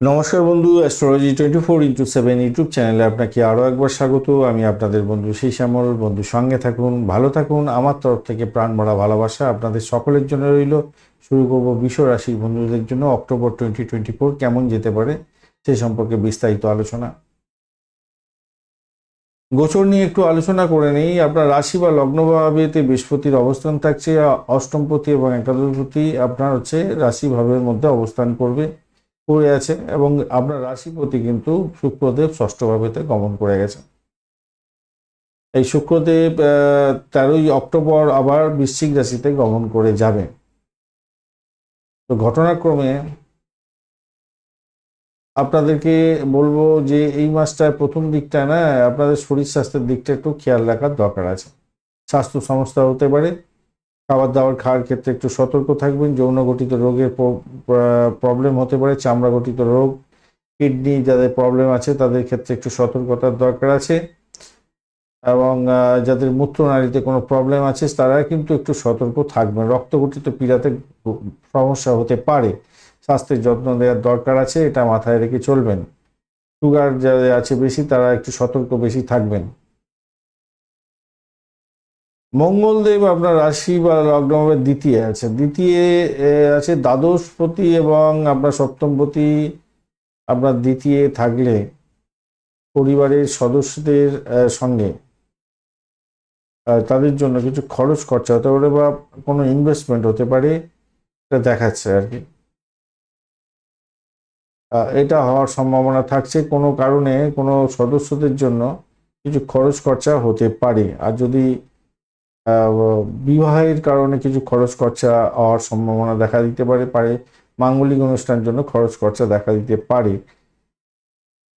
নমস্কার বন্ধু astrology twenty four into seven YouTube চ্যানেলে আপনাকে আরও একবার স্বাগত। আমি আপনাদের বন্ধু সেই শ্যামল। বন্ধু, সঙ্গে থাকুন, ভালো থাকুন। আমার তরফ থেকে প্রাণ ভরা ভালোবাসা আপনাদের সকলের জন্য রইল। শুরু করব বিশ্ব রাশির বন্ধুদের জন্য অক্টোবর টোয়েন্টি টোয়েন্টি ফোর কেমন যেতে পারে সে সম্পর্কে বিস্তারিত আলোচনা। গোচর নিয়ে একটু আলোচনা করে নেই। আপনার রাশি বা লগ্নভাবেতে বৃহস্পতির অবস্থান থাকছে, অষ্টমপতি এবং একাদশপতি আপনার হচ্ছে রাশিভাবের মধ্যে অবস্থান করবে। করে আছে এবং আপনার রাশিপতি কিন্তু শুক্রদেব ষষ্ঠভাবেতে গমন করে গেছে। এই শুক্রদেব তেরোই অক্টোবর আবার বৃশ্চিক রাশিতে গমন করে যাবে। তো ঘটনাক্রমে আপনাদেরকে বলব যে এই মাসটার প্রথম দিকটা না, আপনাদের শরীর স্বাস্থ্যের দিকটা একটু খেয়াল রাখার দরকার আছে। স্বাস্থ্য সমস্যা হতে পারে খাবার দাবার খাওয়ার ক্ষেত্রে একটু সতর্ক থাকবেন। যৌনগঠিত রোগের প্রবলেম হতে পারে চামড়া গঠিত রোগ কিডনি যাদের প্রবলেম আছে, তাদের ক্ষেত্রে একটু সতর্কতার দরকার আছে। এবং যাদের মূত্রনালীতে কোনো প্রবলেম আছে, তারা কিন্তু একটু সতর্ক থাকবেন। রক্তগঠিত পীড়াতে সমস্যা হতে পারে। স্বাস্থ্যের যত্ন দেওয়ার দরকার আছে, এটা মাথায় রেখে চলবেন। সুগার যাদের আছে বেশি, তারা একটু সতর্ক বেশি থাকবেন। মঙ্গলদেব আপনার রাশি বা লগ্নভাবে দ্বিতীয় আছে। দ্বিতীয় আছে দ্বাদশপতি এবং আপনার সপ্তমপতি আপনার দ্বিতীয় থাকলে পরিবারের সদস্যদের সঙ্গে তাদের জন্য কিছু খরচ খরচা হতে পারে বা কোনো ইনভেস্টমেন্ট হতে পারে, এটা দেখাচ্ছে আর কি। এটা হওয়ার সম্ভাবনা থাকছে। কোনো কারণে কোনো সদস্যদের জন্য কিছু খরচ খরচা হতে পারে। আর যদি বিবাহের কারণে কিছু খরচ খরচা হওয়ার সম্ভাবনা দেখা দিতে পারে পারে। মাঙ্গলিক অনুষ্ঠানের জন্য খরচ খরচা দেখা দিতে পারে।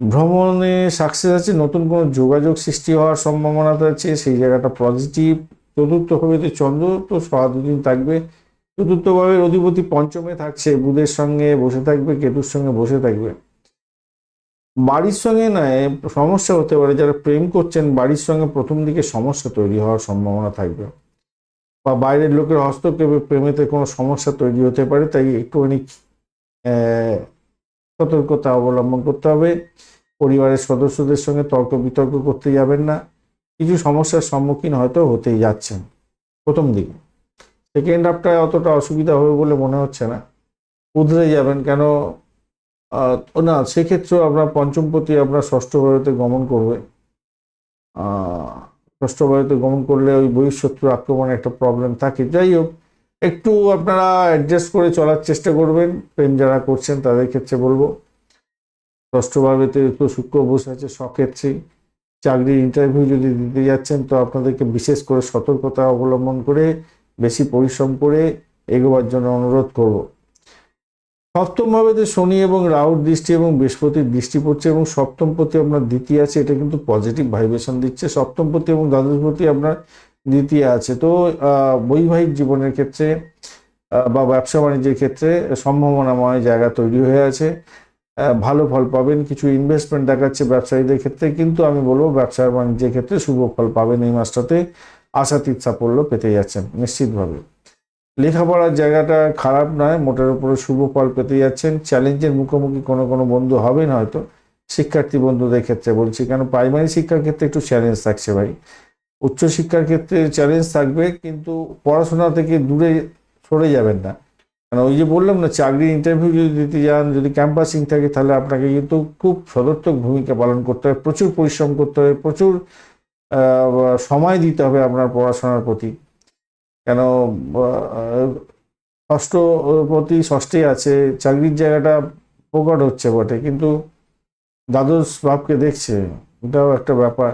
ভ্রমণে সাকসেস আছে, নতুন কোনো যোগাযোগ সৃষ্টি হওয়ার সম্ভাবনা আছে সেই জায়গাটা পজিটিভ চতুর্থ ভাবে চন্দ্র তো সহাদিন থাকবে। চতুর্থ ভাবের অধিপতি পঞ্চমে থাকছে, বুধের সঙ্গে বসে থাকবে, কেতুর সঙ্গে বসে থাকবে। বাড়ির সঙ্গে নয়, সমস্যা হতে পারে। যারা প্রেম করছেন, বাড়ির সঙ্গে প্রথম দিকে সমস্যা তৈরি হওয়ার সম্ভাবনা থাকবে। বা বাইরের লোকের হস্তক্ষেপে প্রেমেতে কোনো সমস্যা তৈরি হতে পারে, তাই একটুখানি সতর্কতা অবলম্বন করতে হবে। পরিবারের সদস্যদের সঙ্গে তর্ক বিতর্ক করতে যাবেন না। কিছু সমস্যার সম্মুখীন হয়তো হতেই যাচ্ছেন, প্রথম দিকে। সেকেন্ড হাফটায় অতটা অসুবিধা হবে বলে মনে হচ্ছে না। উধরে যাবেন কেন? না, সেক্ষেত্রেও আপনার পঞ্চমপতি আপনার ষষ্ঠ ভারতে গমন করবে ষষ্ঠ ভারতে গমন করলে ওই বহিঃশত্রু আক্রমণে একটা প্রবলেম থাকে। যাই হোক, একটু আপনারা অ্যাডজাস্ট করে চলার চেষ্টা করবেন। প্রেম যারা করছেন তাদের ক্ষেত্রে বলব, ষষ্ঠ ভাবেতে তো শুক্র বসে আছে সক্ষেত্রেই চাকরির ইন্টারভিউ যদি দিতে যাচ্ছেন তো আপনাদেরকে বিশেষ করে সতর্কতা অবলম্বন করে, বেশি পরিশ্রম করে এগোবার জন্য অনুরোধ করব। সপ্তম ভাবেতে শনি এবং রাহুর দৃষ্টি এবং বৃহস্পতির দৃষ্টি পড়ছে এবং সপ্তম পতি আপনার দ্বিতীয় আছে, এটা কিন্তু পজিটিভ ভাইব্রেশন দিচ্ছে। সপ্তম পতি এবং দ্বাদশপতি আপনার দ্বিতীয় আছে। তো বৈবাহিক জীবনের ক্ষেত্রে বা ব্যবসা বাণিজ্যের ক্ষেত্রে সম্ভাবনাময় জায়গা তৈরি হয়ে আছে। ভালো ফল পাবেন, কিছু ইনভেস্টমেন্ট দেখাচ্ছে ব্যবসায়ীদের ক্ষেত্রে, কিন্তু আমি বলব ব্যবসা বাণিজ্যের ক্ষেত্রে শুভ ফল পাবেন এই মাসটাতে। আশাতীত সাফল্য পেতে যাচ্ছেন, নিশ্চিতভাবে। লেখাপড়ার জায়গাটা খারাপ নয়, মোটের উপরে শুভ ফল পেতে যাচ্ছেন। চ্যালেঞ্জের মুখোমুখি কোনো কোনো বন্ধু হবেন হয়তো, শিক্ষার্থী বন্ধুদের ক্ষেত্রে বলছি, কেন প্রাইমারি শিক্ষার ক্ষেত্রে একটু চ্যালেঞ্জ থাকছে ভাই। উচ্চশিক্ষার ক্ষেত্রে চ্যালেঞ্জ থাকবে, কিন্তু পড়াশোনা থেকে দূরে সরে যাবেন না। কেন ওই যে বললাম না, চাকরির ইন্টারভিউ যদি দিতে যান, যদি ক্যাম্পাসিং থাকে, তাহলে আপনাকে কিন্তু খুব সদর্থক ভূমিকা পালন করতে হবে, প্রচুর পরিশ্রম করতে হবে, প্রচুর সময় দিতে হবে আপনার পড়াশোনার প্রতি। কেন আহ, ষষ্ঠ আছে চাকরির জায়গাটা প্রকট হচ্ছে বটে কিন্তু দ্বাদশ ভাবকে দেখছে এটাও একটা ব্যাপার।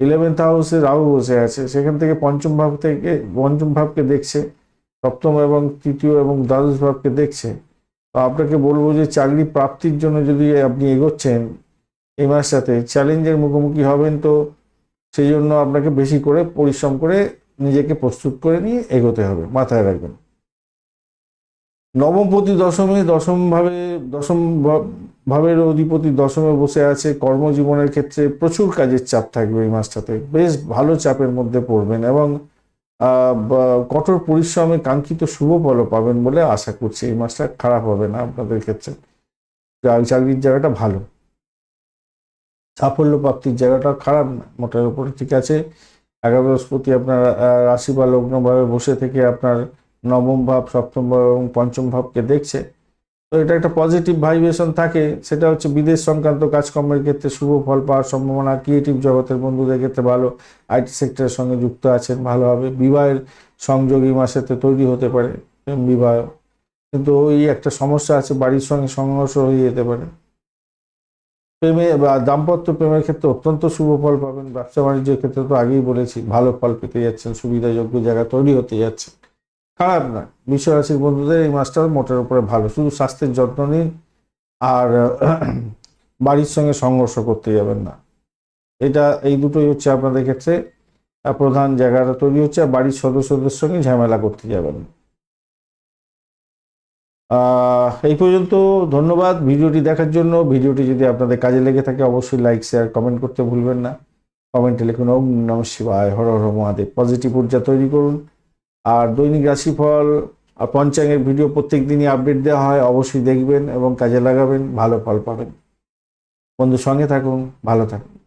ইলেভেন্থ হাউসে রাহু বসে আছে সেখান থেকে পঞ্চম ভাব থেকে পঞ্চম ভাবকে দেখছে সপ্তম এবং তৃতীয় এবং দ্বাদশ ভাবকে দেখছে। তো আপনাকে বলব যে চাকরি প্রাপ্তির জন্য যদি আপনি এগোচ্ছেন এই মাসটাতে চ্যালেঞ্জের মুখোমুখি হবেন তো সেই জন্য আপনাকে বেশি করে পরিশ্রম করে নিজেকে প্রস্তুত করে নিয়ে এগোতে হবে, মাথায় রাখবেন। নবমপতি দশমে দশম ভাবে দশম ভাবের অধিপতি দশমে বসে আছে, কর্মজীবনের ক্ষেত্রে প্রচুর কাজের চাপ থাকবে এই মাসটাতে, বেশ ভালো চাপের মধ্যে পড়বেন এবং কঠোর পরিশ্রমে কাঙ্ক্ষিত শুভ ফলও পাবেন বলে আশা করছি এই মাসটা খারাপ হবে না আপনাদের ক্ষেত্রে। চাকরির জায়গাটা ভালো। সাফল্য প্রাপ্তির জায়গাটা খারাপ না, মোটের উপরে ঠিক আছে। একাদশপতি আপনার রাশি বা লগ্নভাবে বসে থেকে আপনার নবম ভাব, সপ্তম ভাব এবং পঞ্চম ভাবকে দেখছে। তো এটা একটা পজিটিভ ভাইব্রেশন থাকে। সেটা হচ্ছে বিদেশ সংক্রান্ত কাজকর্মের ক্ষেত্রে শুভ ফল পাওয়ার সম্ভাবনা ক্রিয়েটিভ জগতের বন্ধুদের ক্ষেত্রে ভালো আইটি সেক্টরের সঙ্গে যুক্ত আছেন ভালোভাবে বিবাহের সংযোগ এই মাসেতে তৈরি হতে পারে, বিবাহ। কিন্তু ওই একটা সমস্যা আছে, বাড়ির সঙ্গে সংঘর্ষ হয়ে যেতে পারে। প্রেমে বা দাম্পত্য প্রেমের ক্ষেত্রে অত্যন্ত শুভ ফল পাবেন। ব্যবসা বাণিজ্যের ক্ষেত্রে তো আগেই বলেছি, ভালো ফল পেতে যাচ্ছেন, সুবিধাযোগ্য জায়গা তৈরি হতে যাচ্ছে। খারাপ না, বিশ্বরাশির বন্ধুদের এই মাসটা মোটের উপরে ভালো, শুধু স্বাস্থ্যের যত্ন নিন আর বাড়ির সঙ্গে সংঘর্ষ করতে যাবেন না। এটা, এই দুটোই হচ্ছে আপনাদের ক্ষেত্রে প্রধান জায়গাটা তৈরি হচ্ছে আর বাড়ির সদস্যদের সঙ্গে ঝামেলা করতে যাবেন না। এই পর্যন্ত ধন্যবাদ ভিডিওটি দেখার জন্য। ভিডিওটি যদি আপনাদের কাজে লেগে থাকে, অবশ্যই লাইক শেয়ার কমেন্ট করতে ভুলবেন না। কমেন্টে লিখুন, ওম নম শিবায়, হর হর মহাদেব। পজিটিভ ঊর্জা তৈরি করুন। আর দৈনিক রাশিফল আর পঞ্চাঙ্গের ভিডিও প্রত্যেক দিনই আপডেট দেওয়া হয়। অবশ্যই দেখবেন এবং কাজে লাগাবেন, ভালো ফল পাবেন। বন্ধু সঙ্গে থাকুন, ভালো থাকুন।